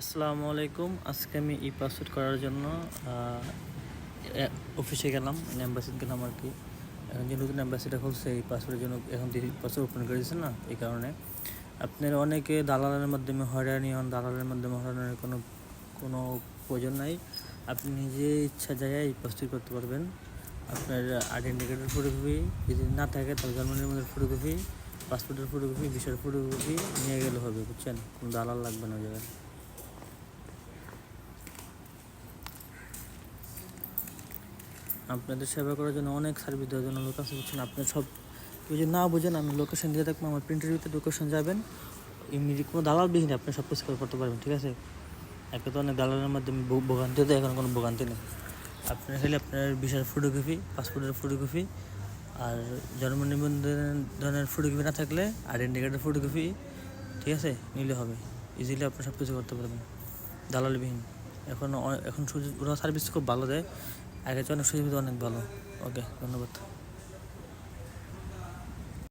আসসালামু আলাইকুম। আজকে আমি ই পাসওয়ার্ড করার জন্য অফিসে গেলাম অ্যাম্বাসিতে গেলাম আর কি। এখন যে নতুন অ্যাম্বাসিটা খুলছে, এই পাসওয়ার্ডের জন্য এখন পাসওয়ার্ড ওপেন করে না, এই কারণে। আপনারা অনেকে দালালের মাধ্যমে হয়রানি হন, দালালের মাধ্যমে হয়রানির কোনো কোনো প্রয়োজন নাই। আপনি নিজে ইচ্ছা জায়গায় এই পাসওয়ার্ড করতে পারবেন। আপনার আইডেন্টি কার্ডের ফটোকপি যদি না থাকে তাহলে জন্মের মধ্যে ফটোকপি পাসপোর্টের ফটোকপি ভিসার ফটোকপি নিয়ে গেলে হবে, বুঝছেন? কোনো দালাল লাগবে না ওই জায়গায়। আপনাদের সেবা করার জন্য অনেক সার্ভিস দেওয়ার জন্য লোক আছে বুঝছেন আপনি সব যদি না বুঝেন, আমি লোকেশন দিয়ে থাকব, আমার প্রিন্টের ভিতরে লোকেশন যাবেন। এমনি কোনো দালাল বিহীন আপনি সব কিছু করতে পারবেন, ঠিক আছে? একে তো অনেক দালালের মাধ্যমে ভোগান্তি হতো এখন কোনো ভোগান্তি নেই। আপনার খালি আপনার ভিসার ফটোকপি পাসপোর্টের ফটোকপি আর জন্ম নিবন্ধনের ফটোকপি না থাকলে আইডেন্টি কার্ডের ফটোকপি ঠিক আছে? নিলে হবে। ইজিলি আপনি সব কিছু করতে পারবেন। দালালবিহীন। এখন এখন ওরা সার্ভিস খুব ভালো দেয়। আগের জন্য সুবিধা অনেক ভালো। ওকে ধন্যবাদ।